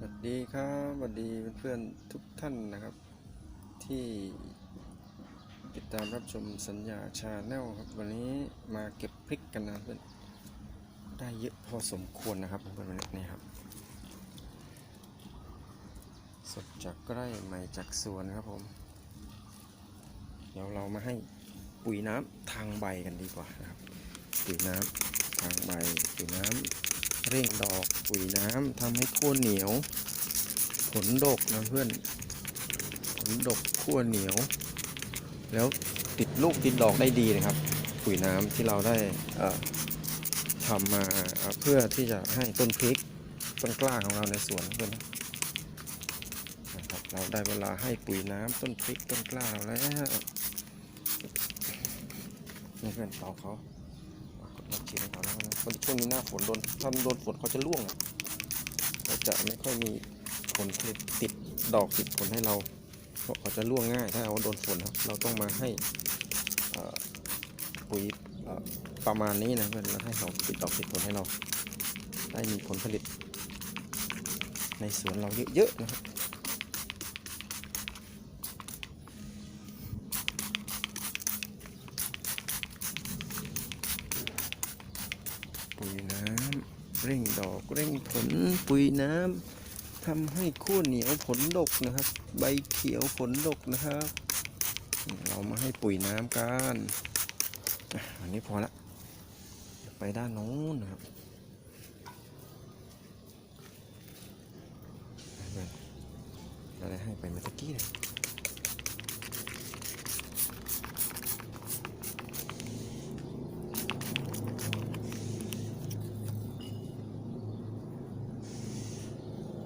สวัสดีครับสวัสดีเพื่อนๆทุกท่านนะครับ ที่ติดตามรับชมสัญญาชาแนลครับ วันนี้มาเก็บพริกกันนะเพื่อนได้เยอะพอสมควรนะครับเพื่อนๆนนี้นี่ครับ สดจากไร่ใหม่จากสวนครับผม เดี๋ยวเรามาให้ปุ๋ยน้ำทางใบกันดีกว่านะครับ ปุ๋ยน้ำทางใบปุ๋ยน้ำ เร่งดอกปุ๋ยน้ำทำให้ขั้วเหนียว ผลดกนะเพื่อน ผลดกขั้วเหนียว แล้วติดลูกติดดอกได้ดีนะครับ ปุ๋ยน้ำที่เราได้ทำมาเพื่อที่จะให้ต้นพริกต้นกล้าของเราในสวนเพื่อนนะครับเราได้เวลาให้ปุ๋ยน้ำต้นพริกต้นกล้าเราแล้วนี่เพื่อนเตาเขา เราฉีดให้เขาแล้วนะเพราะช่วงนี้หน้าฝนโดนถ้าโดนฝนเขาจะร่วงอะจะไม่ค่อยมีผลผลิตติดดอกติดผลให้เราเพราะเขาจะร่วงง่ายถ้าเอาโดนฝนครับเราต้องมาให้ปุ๋ยประมาณนี้นะเพื่อนแล้วให้เขาติดดอกติดผลให้เรา ได้มีผลผลิต ในสวนเราเยอะๆนะครับ ปุ๋ยน้ำเร่งดอกเร่งผลปุ๋ยน้ำทำให้ขั้วเหนียวผลดกนะครับ ใบเขียวผลดกนะครับ เรามาให้ปุ๋ยน้ำกันอันนี้พอละไปด้านโน้นนะครับอนเราได้ให้ไปเมื่อกี้เลย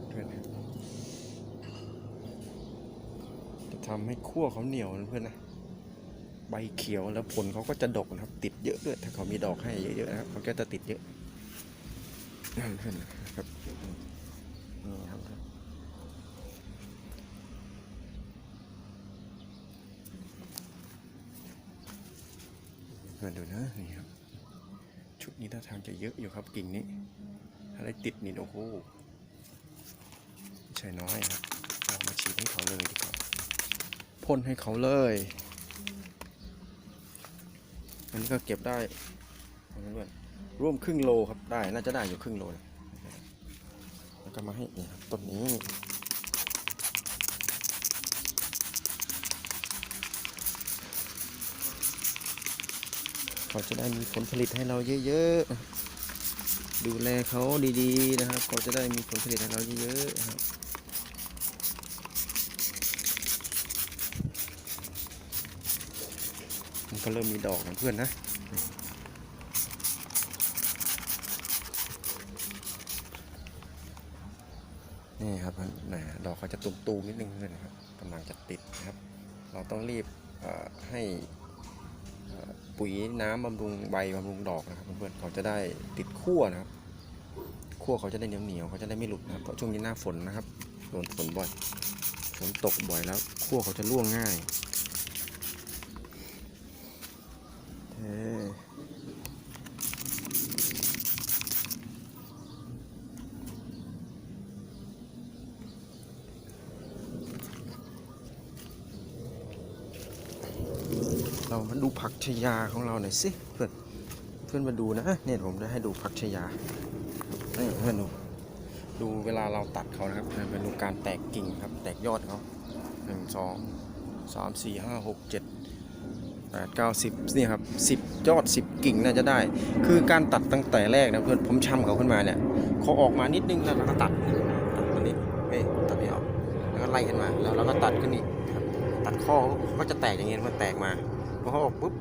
เพื่อนนะจะ ทำให้ขั้วเขาเหนียวนะเพื่อนนะใบเขียวแล้วผลเขาก็จะดกนะครับ ติดเยอะด้วย ถ้าเขามีดอกให้เยอะๆนะครับมันก็จะติดเยอะนั่นเพื่อนนะครับนี่ครับเพื่อนดูนะนี่ครับชุดนี้ท่าทางจะเยอะอยู่ครับกิ่งนี้อะไรติดนี่โอ้โหใช่น้อยครับเรามาฉีดให้เขาเลยดีกว่า พ่นให้เขาเลย อันนี้ก็เก็บได้ร่วมครึ่งโลครับได้น่าจะได้อยู่ครึ่งโลเลยแล้วก็มาให้นี่ครับต้นนี้เขาจะได้มีผลผลิตให้เราเยอะๆ ดูแลเขาดีๆนะครับ เขาจะได้มีผลผลิตให้เราเยอะๆนะครับมัน ก็เริ่มมีดอกนะเพื่อนนะนี่ครับนแหมดอกเขาจะตุ่มๆนิดนึงเพื่อนะครับกำลังจะติดนะครับ เราต้องรีบให้ปุ๋ยน้ำบำรุงใบบำรุงดอกนะครับเพื่อนๆเขาจะได้ติดขั้วนะครับขั้วเขาจะได้เหนียวเหนียวๆเขาจะได้ไม่หลุดนะครับเพราะช่วงนี้หน้าฝนนะครับโดนฝนบ่อยฝนตกบ่อยแล้วขั้วเขาจะร่วงง่าย เรามาดูผักชยาของเราหน่อยสิเพื่อนเพื่อนมาดูนะเนี่ยผมจะให้ดูผักชยานี่เพื่อนดูดูเวลาเราตัดเขานะครับเป็นดูการแตกกิ่งครับ แตกยอดเขาหนึ่งสองสามสี่ห้าหกเจ็ด แปดเก้าสิบนี่ครับสิบยอดสิบกิ่งน่าจะได้ คือการตัดตั้งแต่แรกนะเพื่อนผมช่ำเขาขึ้นมาเนี่ยเขาออกมานิดนึงแล้วเราก็ตัดตัดตัวนี้เฮ้ตัดนี้ออกแล้วก็ไล่ขึ้นมาแล้วเราก็ตัดขึ้นอีกครับตัดข้อก็จะแตกอย่างเงี้ยมันแตกมาพอเขาออกปุ๊บ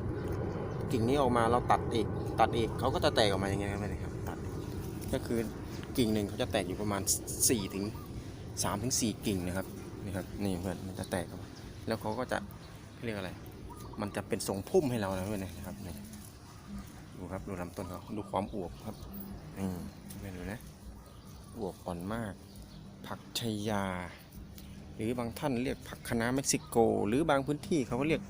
กิ่งนี้ออกมาเราตัดอีกตัดอีกเขาก็จะแตกออกมาอย่างเงี้ยครับเลยครับตัดก็คือกิ่งหนึ่งเขาจะแตกอยู่ประมาณ4ถึง3ถึง4กิ่งนะครับนี่ครับนี่เพื่อนมันจะแตกออกมาแล้วเขาก็จะเรียกอะไร มันจะเป็นทรงพุ่มให้เรานะเพื่อนนะครับนี่ดูครับดูลำต้นเขาดูความอวบครับนี่เพื่อนดูนะอวบอ่อนมาก ผักชายา หรือบางท่านเรียกผักคะน้าเม็กซิโก หรือบางพื้นที่เขาก็เรียก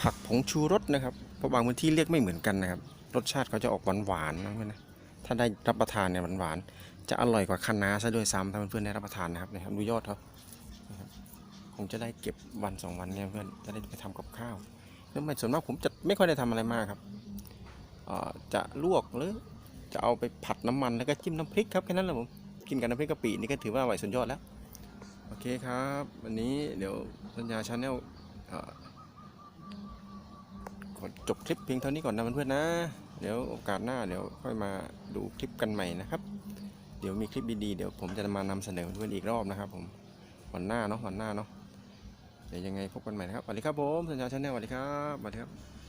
ผักผงชูรสนะครับเพราะบางพื้นที่เรียกไม่เหมือนกันนะครับ รสชาติเขาจะออกหวานๆนะเพื่อนนะถ้าได้รับประทานเนี่ยหวานๆจะอร่อยกว่าคะน้าซะด้วยซ้ำถ้าเพื่อนๆได้รับประทานนะครับนะครับดูยอดเขานะครับ งจะได้เก็บวันสองวันเนี่ยเพื่อนจะได้ไปทำกับข้าวแล้วไม่ส่วนมากผมจะไม่ค่อยได้ทำอะไรมากครับจะลวกหรือจะเอาไปผัดน้ำมันแล้วก็จิ้มน้ำพริกครับแค่นั้นแหละผมกินกับน้ำพริกกะปินี่ก็ถือว่าอร่อยสุดยอดแล้วโอเคครับวันนี้เดี๋ยวสัญญาชาแนลขอจบคลิปเพียงเท่านี้ก่อนนะเพื่อนๆนะ เดี๋ยวโอกาสหน้าเดี๋ยวค่อยมาดูคลิปกันใหม่นะครับ เดี๋ยวมีคลิปดีๆเดี๋ยวผมจะมานำเสนอเพื่อนอีกรอบนะครับผมวันหน้าเนาะวันหน้าเนาะ เดี๋ยวยังไงพบกันใหม่นะครับสวัสดีครับผมสัญญาชาแนลสวัสดีครับสวัสดีครับ